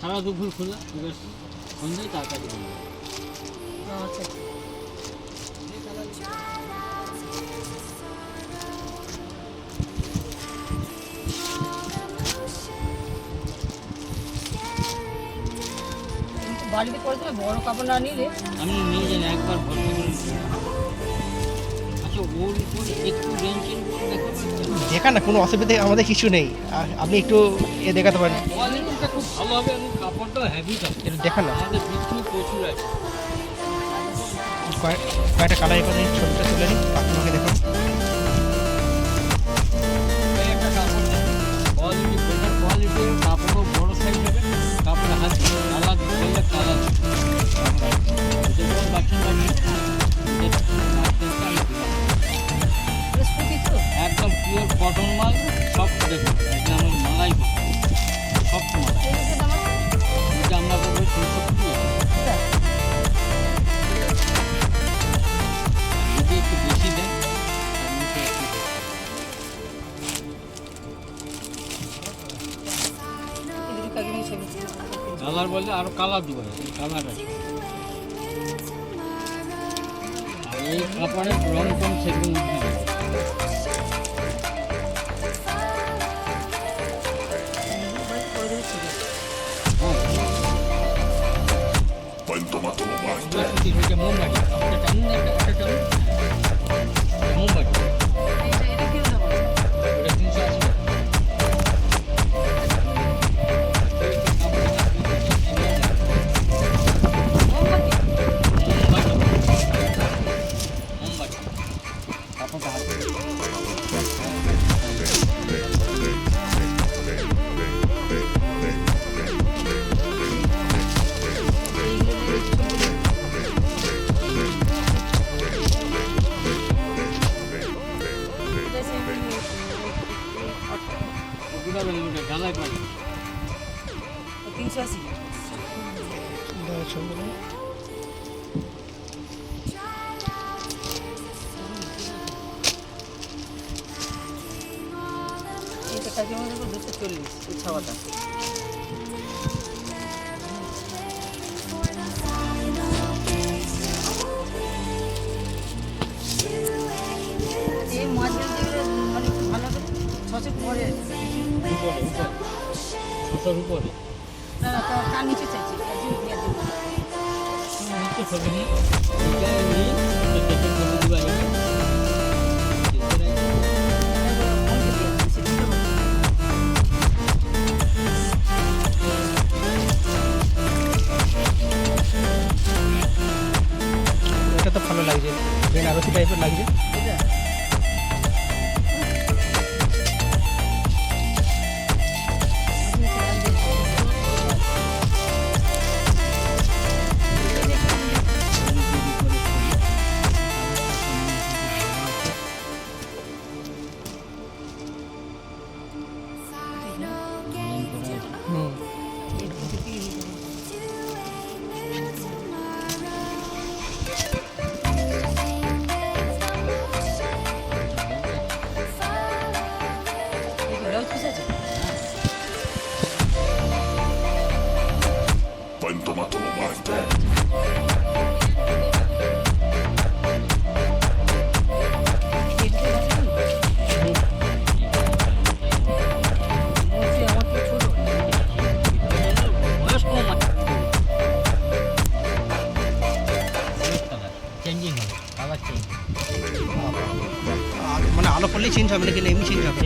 সারা দুপুর খোলা এবার সন্ধ্যায় তাড়াতাড়ি আচ্ছা বাড়িতে বড় কাপড় না নিলে? আমি নিয়ে যাই একবার করে আচ্ছা ওর উপরে একটু রেঞ্জের দেখা। না কোনো অসুবিধা আমাদের কিছু নেই। আর আপনি একটু এ দেখাতে পারেন। খুব ভালো হবে না। কয়েক- কয়েকটা কালার এখানে ছবিটা তুলে নিই আপনাকে দেখুন কালার বললে আরও কালার দিব কালার আর এই কাপড়ের রং কম সেগুলো তিনশো আশি। দুশো চল্লিশ ছাওয়াটা। এই মাছগুলো মানে ভালো ছশো পরে উপরে উপরে উপরে না না তার তার নিচে চাইছি। এটা তো ভালো লাগছে বেনারসি টাইপের লাগছে আলো পড়লেই চেঞ্জ হবে না এমনি চেঞ্জ হবে।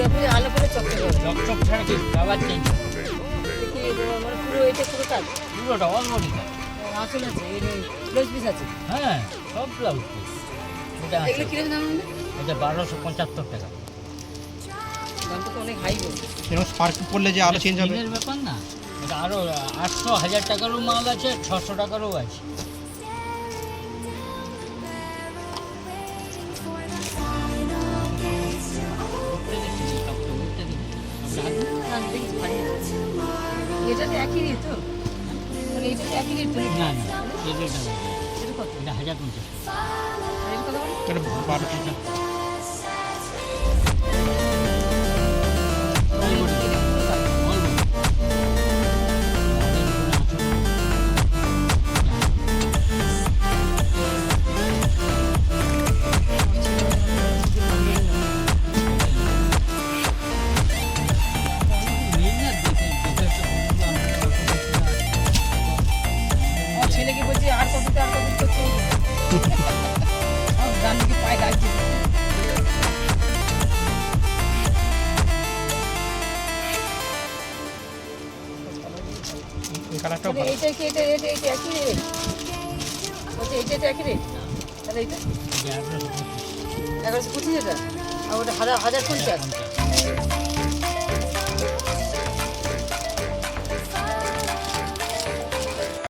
পড়লে আলো চকচক চকচক ছাড়া কি চেঞ্জ পুরো এটা পুরো কাজ পুরোটা অলমোডি আসল আছে ব্লাউজ পিস আছে হ্যাঁ সব ব্লাউজ এটা আছে এগুলো? কীরকম দাম হবে এটা বারোশো পঁচাত্তর টাকা দামটা তো অনেক হাই বলছে এরকম স্পার্ক পড়লে যে আলো চেঞ্জ হবে। ব্যাপার না। আরও আটশো হাজার টাকারও মাল আছে ছশো টাকারও আছে। এটা তো একই রেট তো মানে এটা একই রেট না না। এটা কত এটা হাজার পঞ্চাশ কালারটাও ভালো। এইটা কি এটা এটা এটা একই রে? ওটা এইটা এটা একই রে? তাহলে এটা এগারোশো পঁচিশ, এটা আর ওটা হাজার হাজার পঞ্চাশ।